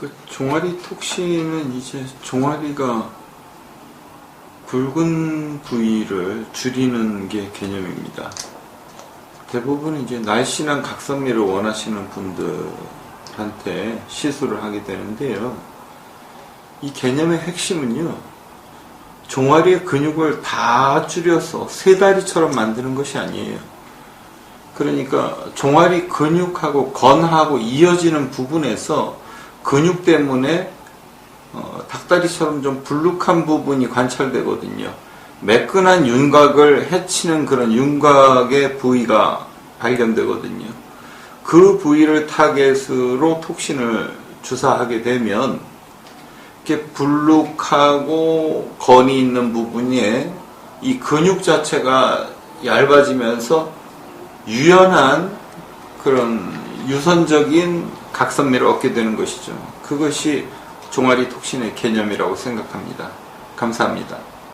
그 종아리 톡신은 이제 종아리가 굵은 부위를 줄이는 게 개념입니다. 대부분 이제 날씬한 각선미를 원하시는 분들한테 시술을 하게 되는데요. 이 개념의 핵심은요. 종아리의 근육을 다 줄여서 세 다리처럼 만드는 것이 아니에요. 그러니까 종아리 근육하고 건하고 이어지는 부분에서 근육 때문에 어, 닭다리처럼 좀 불룩한 부분이 관찰되거든요. 매끈한 윤곽을 해치는 그런 윤곽의 부위가 발견되거든요. 그 부위를 타겟으로 톡신을 주사하게 되면 이렇게 불룩하고 건이 있는 부분에 이 근육 자체가 얇아지면서 유연한 그런 유선적인 각선미를 얻게 되는 것이죠. 그것이 종아리 톡신의 개념이라고 생각합니다. 감사합니다.